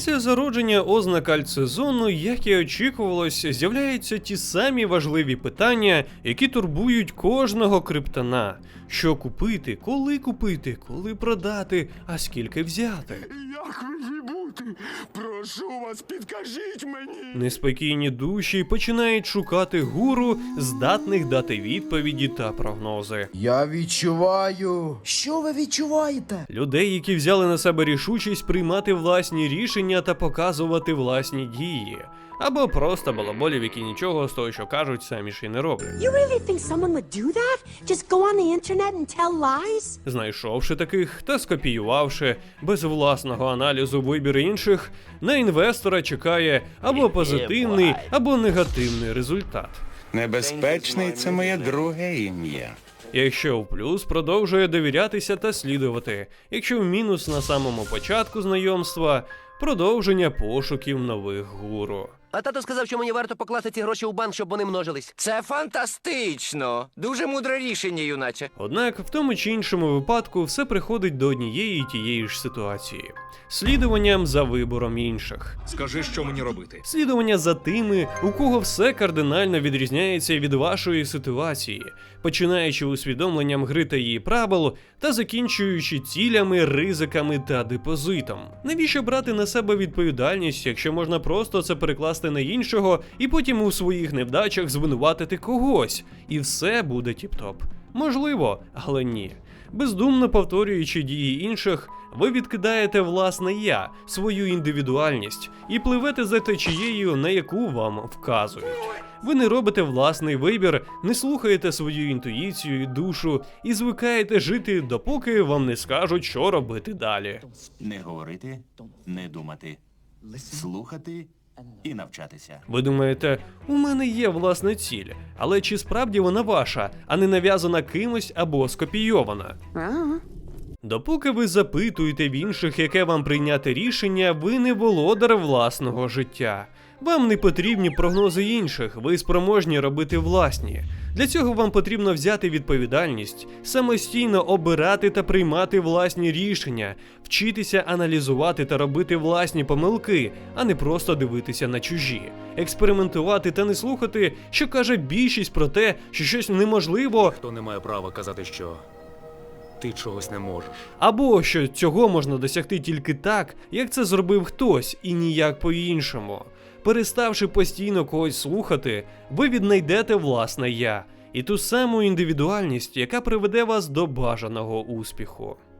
Після зародження ознак альтсезону, як і очікувалось, з'являються ті самі важливі питання, які турбують кожного криптона: що купити, коли купити, коли продати, а скільки взяти. Як бути? Прошу вас, підкажіть мені. Неспокійні душі починають шукати гуру, здатних дати відповіді та прогнози. Я відчуваю. Що ви відчуваєте? Людей, які взяли на себе рішучість приймати власні рішення та показувати власні дії, або просто балаболів, які нічого з того, що кажуть, самі ж і не роблять. You really think someone would do that? Just go on the internet and tell lies? Знайшовши таких та скопіювавши без власного аналізу вибір інших, на інвестора чекає або позитивний, або негативний результат. Небезпечний це моє друге ім'я. Якщо в плюс продовжує довірятися та слідувати, якщо в мінус на самому початку знайомства продовження пошуків нових гуру. А тато сказав, що мені варто покласти ці гроші у банк, щоб вони множились. Це фантастично. Дуже мудре рішення, юначе. Однак в тому чи іншому випадку все приходить до однієї і тієї ж ситуації: слідуванням за вибором інших, Скажи, що мені робити. слідування за тими, у кого все кардинально відрізняється від вашої ситуації, починаючи усвідомленням гри та її правил та закінчуючи цілями, ризиками та депозитом. Навіщо брати на себе відповідальність, якщо можна просто це перекласти на іншого і потім у своїх невдачах звинуватити когось, і все буде тіп-топ? Можливо, але ні. Бездумно повторюючи дії інших, ви відкидаєте власне я, свою індивідуальність, і пливете за течією, на яку вам вказують. Ви не робите власний вибір, не слухаєте свою інтуїцію і душу і звикаєте жити, допоки вам не скажуть, що робити далі. Не говорити, не думати, слухати і навчатися. Ви думаєте, у мене є власна ціль, але чи справді вона ваша, а не нав'язана кимось або скопійована? Допоки ви запитуєте в інших, яке вам прийняти рішення, ви не володар власного життя. Вам не потрібні прогнози інших, ви спроможні робити власні. Для цього вам потрібно взяти відповідальність, самостійно обирати та приймати власні рішення, вчитися аналізувати та робити власні помилки, а не просто дивитися на чужі, експериментувати та не слухати, що каже більшість про те, що щось неможливо Хто не має права казати, що ти чогось не можеш. Або що цього можна досягти тільки так, як це зробив хтось, і ніяк по-іншому. Переставши постійно когось слухати, ви віднайдете власне я і ту саму індивідуальність, яка приведе вас до бажаного успіху.